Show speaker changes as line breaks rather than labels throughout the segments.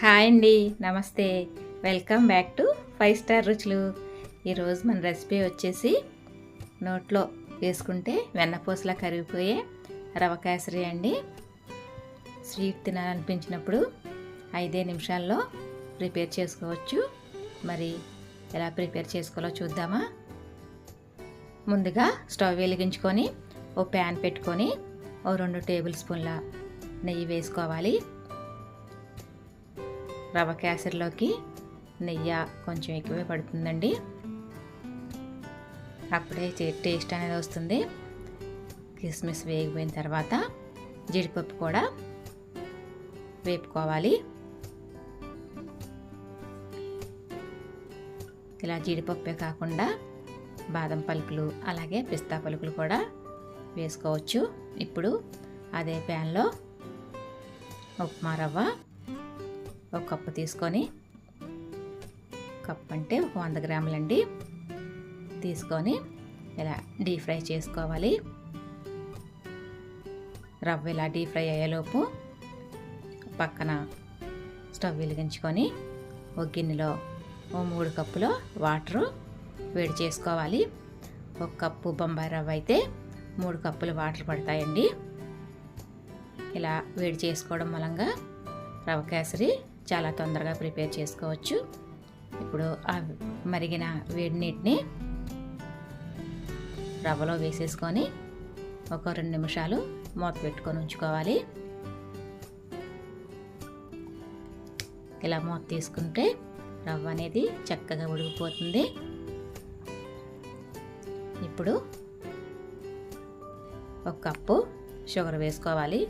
Hi అండి నమస్తే. Welcome back to five star రుచులు. ఈరోజు మన రెసిపీ వచ్చేసి నోట్లో వేసుకుంటే వెన్నపూసలా కరిగిపోయే రవ కేసరి అండి. స్వీట్ తినాలనిపించినప్పుడు ఐదే నిమిషాల్లో ప్రిపేర్ చేసుకోవచ్చు. మరి ఎలా ప్రిపేర్ చేసుకోవాలో చూద్దామా? ముందుగా స్టవ్ వెలిగించుకొని ఓ ప్యాన్ పెట్టుకొని ఓ రెండు టేబుల్ స్పూన్ల నెయ్యి వేసుకోవాలి. రవ కేసరిలోకి నెయ్యి కొంచెం ఎక్కువే పడుతుందండి. అప్పుడే టేస్ట్ అనేది వస్తుంది. కిస్మిస్ వేగిపోయిన తర్వాత జీడిపప్పు కూడా వేపుకోవాలి. ఇలా జీడిపప్పే కాకుండా బాదం పలుకులు అలాగే పిస్తా పలుకులు కూడా వేసుకోవచ్చు. ఇప్పుడు అదే ప్యాన్లో ఉప్మా రవ్వ ఒక కప్పు తీసుకొని కప్ అంటే ఒక వంద గ్రాములండి. తీసుకొని ఇలా డీప్ ఫ్రై చేసుకోవాలి. రవ్వ ఇలా డీప్ ఫ్రై అయ్యేలోపు పక్కన స్టవ్ వెలిగించుకొని ఒక గిన్నెలో ఓ మూడు కప్పులో వాటరు వేడి చేసుకోవాలి. ఒక కప్పు బొంబాయి రవ్వ అయితే మూడు కప్పులు వాటర్ పడతాయండి. ఇలా వేడి చేసుకోవడం మూలంగా రవ్వ కేసరి చాలా తొందరగా ప్రిపేర్ చేసుకోవచ్చు. ఇప్పుడు ఆ మరిగిన వేడి నీటిని రవ్వలో వేసేసుకొని ఒక రెండు నిమిషాలు మూత పెట్టుకొని ఉంచుకోవాలి. ఇలా మూత తీసుకుంటే రవ్వ అనేది చక్కగా ఉడికిపోతుంది. ఇప్పుడు ఒక కప్పు షుగర్ వేసుకోవాలి.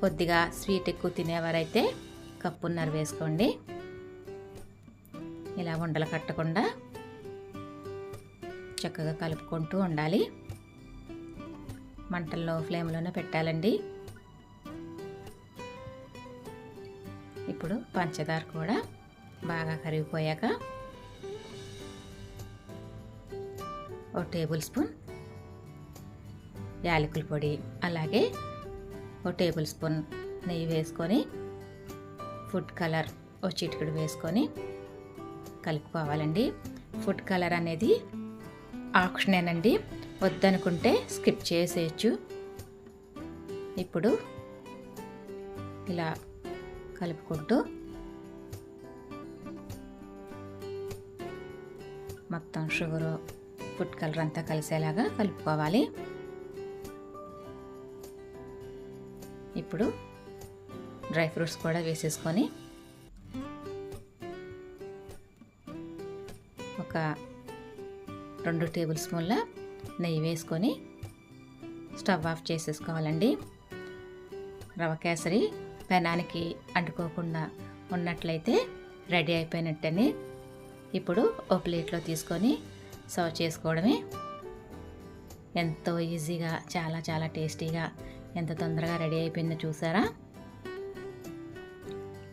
కొద్దిగా స్వీట్ ఎక్కువ తినేవారైతే కప్పున్నర వేసుకోండి. ఇలా ఉండలు కట్టకుండా చక్కగా కలుపుకుంటూ ఉండాలి. మంటల్లో ఫ్లేమ్లోనే పెట్టాలండి. ఇప్పుడు పంచదార కూడా బాగా కరిగిపోయాక ఒక టేబుల్ స్పూన్ యాలకుల పొడి అలాగే ఒక టేబుల్ స్పూన్ నెయ్యి వేసుకొని ఫుడ్ కలర్ ఓ చిటికెడు వేసుకొని కలుపుకోవాలండి. ఫుడ్ కలర్ అనేది ఆప్షనేనండి. వద్దనుకుంటే స్కిప్ చేసేయచ్చు. ఇప్పుడు ఇలా కలుపుకుంటూ మొత్తం షుగరు ఫుడ్ కలర్ అంతా కలిసేలాగా కలుపుకోవాలి. ఇప్పుడు డ్రై ఫ్రూట్స్ కూడా వేసేసుకొని ఒక రెండు టేబుల్ స్పూన్ల నెయ్యి వేసుకొని స్టవ్ ఆఫ్ చేసేసుకోవాలండి. రవ కేసరి పెనానికి అంటుకోకుండా ఉన్నట్లయితే రెడీ అయిపోయినట్టని ఇప్పుడు ఓ ప్లేట్లో తీసుకొని సర్వ్ చేసుకోవడమే ఎంతో ఈజీగా చాలా చాలా టేస్టీగా ఎంత తొందరగా రెడీ అయిపోయిందో చూసారా?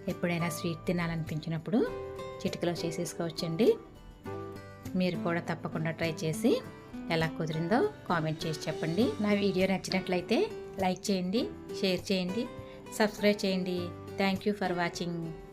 ఎప్పుడైనా స్వీట్ తినాలనిపించినప్పుడు చిటికలో చేసేసుకోవచ్చండి. మీరు కూడా తప్పకుండా ట్రై చేసి ఎలా కుదిరిందో కామెంట్ చేసి చెప్పండి. నా వీడియో నచ్చినట్లయితే లైక్ చేయండి షేర్ చేయండి సబ్స్క్రైబ్ చేయండి. Thank you for watching.